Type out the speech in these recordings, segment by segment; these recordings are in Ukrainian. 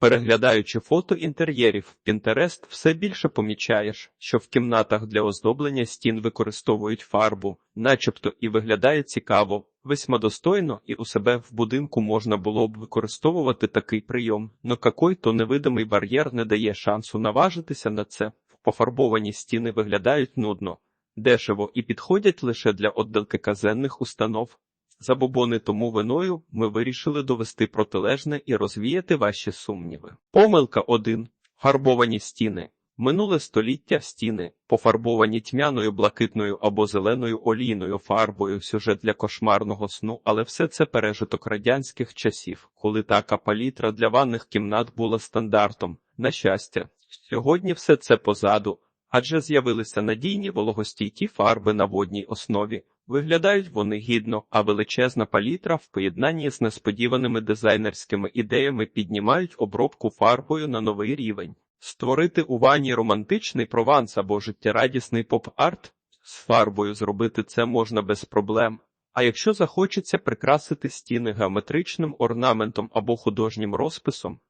Переглядаючи фото інтер'єрів Pinterest, все більше помічаєш, що в кімнатах для оздоблення стін використовують фарбу, начебто і виглядає цікаво, весьмодостойно, і у себе в будинку можна було б використовувати такий прийом, но какой-то невидимий бар'єр не дає шансу наважитися на це. Пофарбовані стіни виглядають нудно, дешево і підходять лише для отделки казенних установ. Забобони тому виною ми вирішили довести протилежне і розвіяти ваші сумніви. Помилка 1. Фарбовані стіни. Минуле століття стіни, пофарбовані тьмяною, блакитною або зеленою олійною фарбою, сюжет для кошмарного сну, але все це пережиток радянських часів, коли така палітра для ванних кімнат була стандартом. На щастя, сьогодні все це позаду, адже з'явилися надійні вологостійкі фарби на водній основі. Виглядають вони гідно, а величезна палітра в поєднанні з несподіваними дизайнерськими ідеями піднімають обробку фарбою на новий рівень. Створити у ванні романтичний прованс або життєрадісний поп-арт з фарбою зробити це можна без проблем. А якщо захочеться прикрасити стіни геометричним орнаментом або художнім розписом,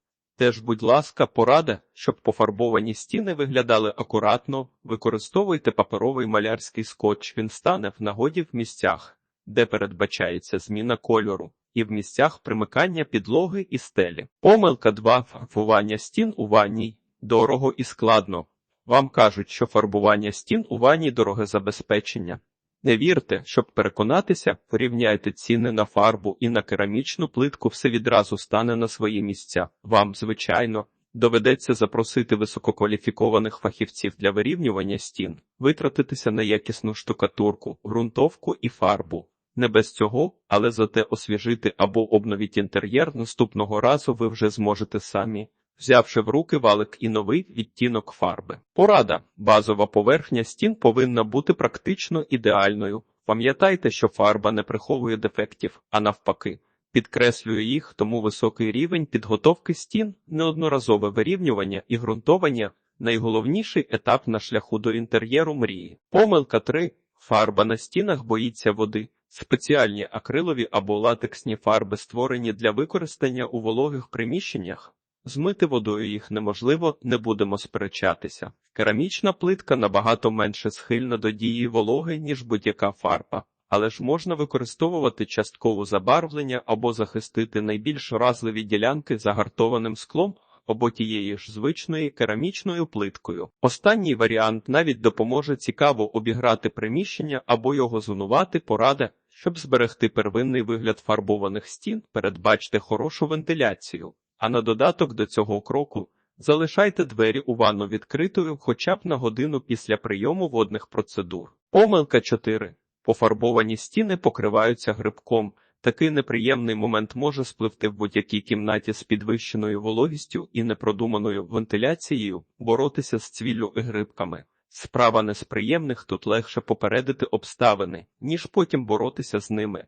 теж, будь ласка, порада, щоб пофарбовані стіни виглядали акуратно, використовуйте паперовий малярський скотч, він стане в нагоді в місцях, де передбачається зміна кольору, і в місцях примикання підлоги і стелі. Помилка 2. фарбування стін у ванній. Дорого і складно. Вам кажуть, що фарбування стін у ванні дороге забезпечення. Не вірте, щоб переконатися, порівняйте ціни на фарбу і на керамічну плитку, все відразу стане на свої місця. Вам, звичайно, доведеться запросити висококваліфікованих фахівців для вирівнювання стін, витратитися на якісну штукатурку, ґрунтовку і фарбу. Не без цього, але зате освіжити або обновіть інтер'єр наступного разу ви вже зможете самі взявши в руки валик і новий відтінок фарби. Порада. Базова поверхня стін повинна бути практично ідеальною. Пам'ятайте, що фарба не приховує дефектів, а навпаки, підкреслює їх, тому високий рівень підготовки стін, неодноразове вирівнювання і ґрунтовання найголовніший етап на шляху до інтер'єру мрії. Помилка 3. Фарба на стінах боїться води. Спеціальні акрилові або латексні фарби створені для використання у вологих приміщеннях. Змити водою їх неможливо, не будемо сперечатися. Керамічна плитка набагато менше схильна до дії вологи, ніж будь-яка фарба, але ж можна використовувати часткове забарвлення або захистити найбільш разливі ділянки загартованим склом або тією ж звичною керамічною плиткою. Останній варіант навіть допоможе цікаво обіграти приміщення або його зонувати порада, щоб зберегти первинний вигляд фарбованих стін, передбачте хорошу вентиляцію. А на додаток до цього кроку залишайте двері у ванну відкритою хоча б на годину після прийому водних процедур. Помилка 4. Пофарбовані стіни покриваються грибком. Такий неприємний момент може спливти в будь-якій кімнаті з підвищеною вологістю і непродуманою вентиляцією, боротися з цвіллю і грибками. Справа не з приємних тут легше попередити обставини, ніж потім боротися з ними.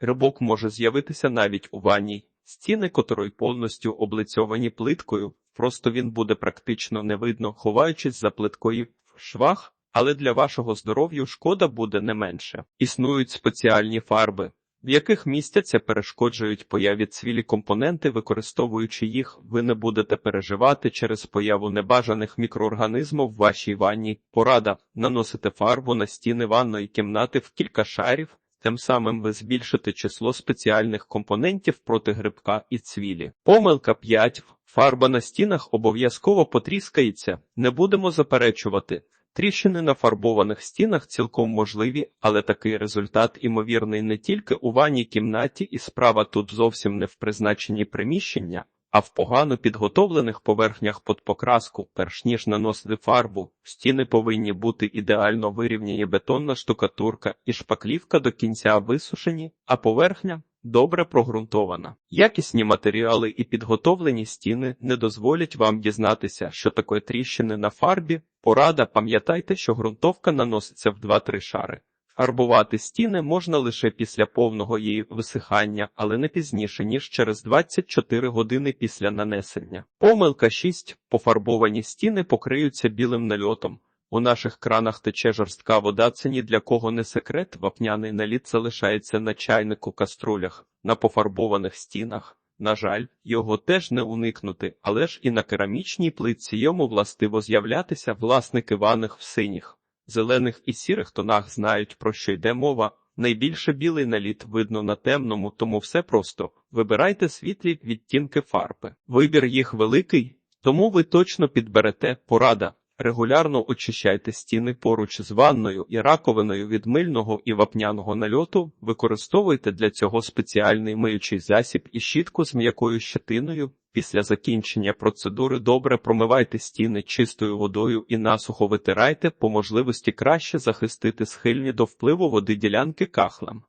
Грибок може з'явитися навіть у ванній стіни котрої повністю облицьовані плиткою, просто він буде практично не видно, ховаючись за плиткою в швах, але для вашого здоров'я шкода буде не менше. Існують спеціальні фарби, в яких містяться перешкоджують появі цвілі компоненти, використовуючи їх, ви не будете переживати через появу небажаних мікроорганізмів в вашій ванні. Порада наносити фарбу на стіни ванної кімнати в кілька шарів. Тим самим ви збільшите число спеціальних компонентів проти грибка і цвілі. Помилка 5. Фарба на стінах обов'язково потріскається. Не будемо заперечувати. Тріщини на фарбованих стінах цілком можливі, але такий результат імовірний не тільки у ванній кімнаті, і справа тут зовсім не в призначенні приміщення, а в погано підготовлених поверхнях під покраску, перш ніж наносити фарбу, стіни повинні бути ідеально вирівняні бетонна штукатурка і шпаклівка до кінця висушені, а поверхня добре прогрунтована. Якісні матеріали і підготовлені стіни не дозволять вам дізнатися, що таке тріщини на фарбі. Порада, пам'ятайте, що ґрунтовка наноситься в 2-3 шари. Фарбувати стіни можна лише після повного її висихання, але не пізніше, ніж через 24 години після нанесення. Помилка 6. Пофарбовані стіни покриються білим нальотом. У наших кранах тече жорстка вода, це ні для кого не секрет, вапняний наліт залишається на чайнику каструлях, на пофарбованих стінах. На жаль, його теж не уникнути, але ж і на керамічній плитці йому властиво з'являтися власники ванних в синіх, зелених і сірих тонах знають, про що йде мова. Найбільше білий наліт видно на темному, тому все просто. Вибирайте світлі відтінки фарби. Вибір їх великий, тому ви точно підберете порада. Регулярно очищайте стіни поруч з ванною і раковиною від мильного і вапняного нальоту, використовуйте для цього спеціальний миючий засіб і щітку з м'якою щетиною. Після закінчення процедури добре промивайте стіни чистою водою і насухо витирайте, по можливості краще захистити схильні до впливу води ділянки кахлем.